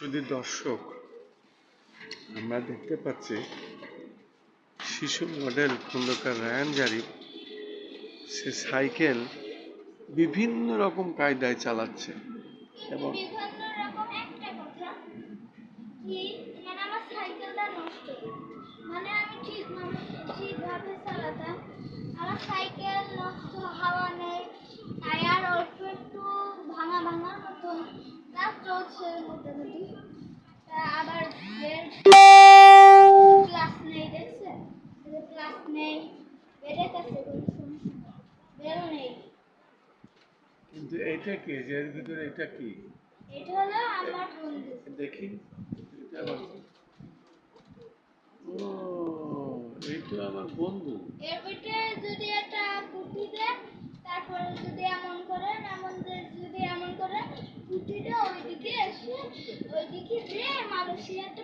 শুধু দর্শক, আমরা দেখতে পাচ্ছি শিশু মডেল খন্দকার রায়ান জারিফ সে সাইকেল বিভিন্ন রকম কায়দায় চালাচ্ছে এবং চলছে মোটামুটি। আবার ক্লাস নেই দেখছেন ক্লাস নেই বেড়ে গেছে কোনো সমস্যা বেরো নেই। কিন্তু এটা কি? যে এর ভিতরে এটা কি? এটা হলো আমার বন্ধু। দেখি। এটা ও এইটা আমার বন্ধু। এর ভিতরে যদি একটা পুঁটি দেয় তারপরে যদি এমন করেন এমন যে- যদি এমন করেন পুঁটিটা ওইদিকে এসে ওইদিকে যে মানুষের একটা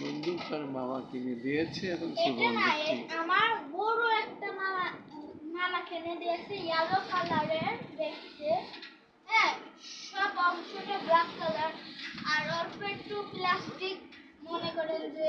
বন্দুক তার মামা কিনে দিয়েছে এবং সে বন্দুকটি আমার বড় একটা মামা মামা কিনে দিয়েছে ইয়েলো কালারের দেখতে। হ্যাঁ সব অংশটা ব্ল্যাক কালার আর অল্প একটু প্লাস্টিক মনে করেন যে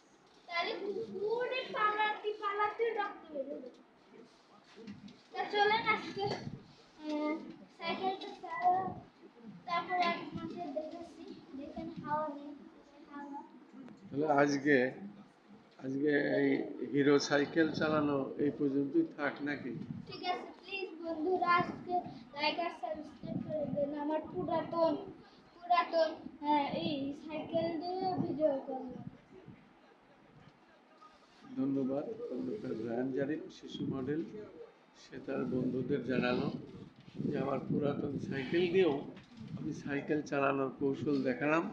তাহলে কুকুরে পালাতে পালাতে রক্ত বেরোবে? তা চলেন আজকে সাইকেলটা তারপরে আপনাদের দেখেছি দেখেন হাওয়া নেই তাহলে আজকে আজকে এই হিরো সাইকেল চালানো এই পর্যন্তই থাক নাকি? ঠিক আছে প্লিজ বন্ধুরা আজকে লাইক আর সাবস্ক্রাইব করে দেন আমার পুরাতন পুরাতন হ্যাঁ, এই সাইকেল দিয়ে ভিডিও করলাম। ধন্যবাদ রায়ান জারিফ শিশু মডেল। সে তার বন্ধুদের জানালো যে আমার পুরাতন সাইকেল দিয়েও আমি সাইকেল চালানোর কৌশল দেখালাম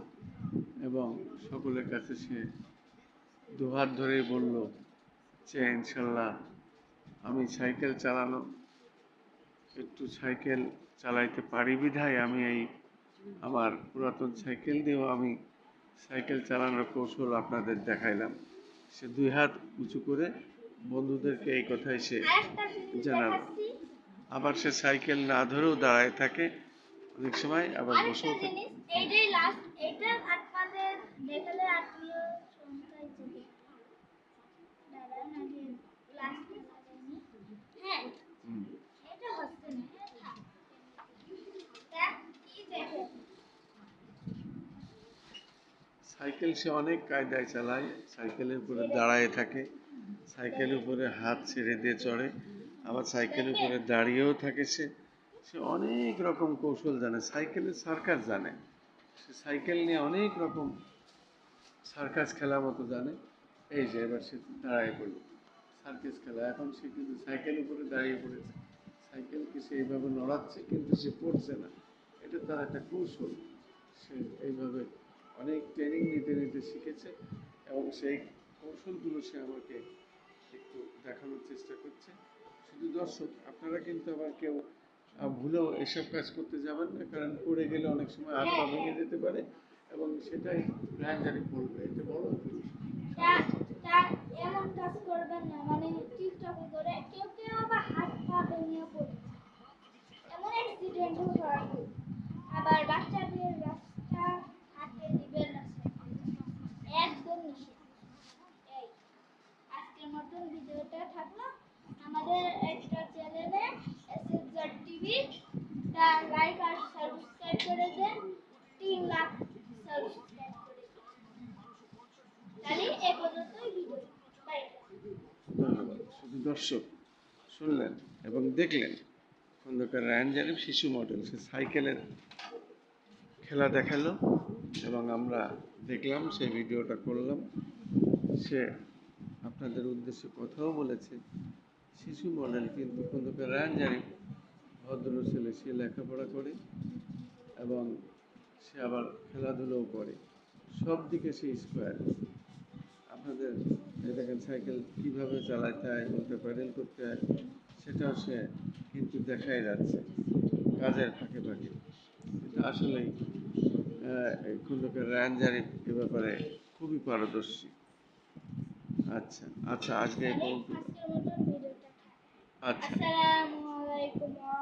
এবং সকলের কাছে সে দুহাত ধরে বলল, যে ইনশাল্লাহ আমি সাইকেল চালানো, একটু সাইকেল চালাইতে পারি বিধায় আমি এই আমার পুরাতন সাইকেল দিয়েও আমি সাইকেল চালানোর কৌশল আপনাদের দেখাইলাম। সে দুই হাত উঁচু করে বন্ধুদেরকে এই কথাই সে জানাল। আবার সে সাইকেল না ধরেও দাঁড়ায় থাকে অনেক সময় আবার বসেও থাকে জিনিস এইটাই লাস্ট এটা আপনাদের দেখালে আত্মীয় সংখ্যায় যাবে দাঁড়ান আগে লাস্ট হ্যাঁ হুম। এটা হচ্ছে না এটা থাক। তা কি দেখেন সাইকেল সে অনেক কায়দায় চালায়, সাইকেলের উপরে দাঁড়ায় থাকে, সাইকেলের উপরে হাত ছেড়ে দিয়ে চড়ে, আবার সাইকেলের উপরে দাঁড়িয়েও থাকে সে। সে অনেক রকম কৌশল জানে, সাইকেলের সার্কাস জানে। সে সাইকেল নিয়ে অনেক রকম সার্কাস খেলা মতো জানে। এই যে এবার সে দাঁড়ায় পড়ল, সার্কাস খেলা। এখন সে কিন্তু সাইকেলের উপরে দাঁড়িয়ে পড়েছে। সাইকেলকে সে এইভাবে নড়াচ্ছে, কিন্তু সে পড়ছে না। এটা তার একটা কৌশল। সে এইভাবে অনেক ট্রেনিং নিতে নিতে শিখেছে এবং সেই কৌশলগুলো সে আমাকে একটু দেখানোর চেষ্টা করছে। শুধু দর্শক, আপনারা কিন্তু আবার কেউ ভুলেও এসব কাজ করতে যাবেন না, কারণ পড়ে গেলে অনেক সময় পা ভেঙে যেতে পারে এবং সেটাই রায়নজারি পড়বে। এটা বড় এমন মানে আবার বাচ্চাদের রাস্তা হাতে দিবেন না একদম নিষেধ এই আজকের মতন ভিডিওটা থাকল আমাদের একটা চ্যানেলে এসএসজার টিভি তা লাইক আর সাবস্ক্রাইব করে দেন তিন দর্শক শুনলেন এবং দেখলেন খন্দকার রায়ন জারিফ শিশু মডেল। সে সাইকেলের খেলা দেখাল এবং আমরা দেখলাম সেই ভিডিওটা করলাম। সে আপনাদের উদ্দেশ্যে কথাও বলেছে, শিশু মডেল কিন্তু খন্দকার রায়ন জারিফ ভদ্র ছেলে সে লেখাপড়া করে এবং সে আবার খেলাধুলোও করে। সব দিকে সে স্কোয়ার আপনাদের দেখেন সাইকেল কীভাবে চালাতে হয় বলতে প্যাডেল করতে হয় সেটাও সে কিন্তু দেখাই যাচ্ছে কাজের ফাঁকে ফাঁকে। এটা আসলেই খন্দকার রায়ন জারিফ এ ব্যাপারে খুবই পারদর্শী। আচ্ছা আচ্ছা আজকে আচ্ছা। আসসালামু আলাইকুম। ওয়া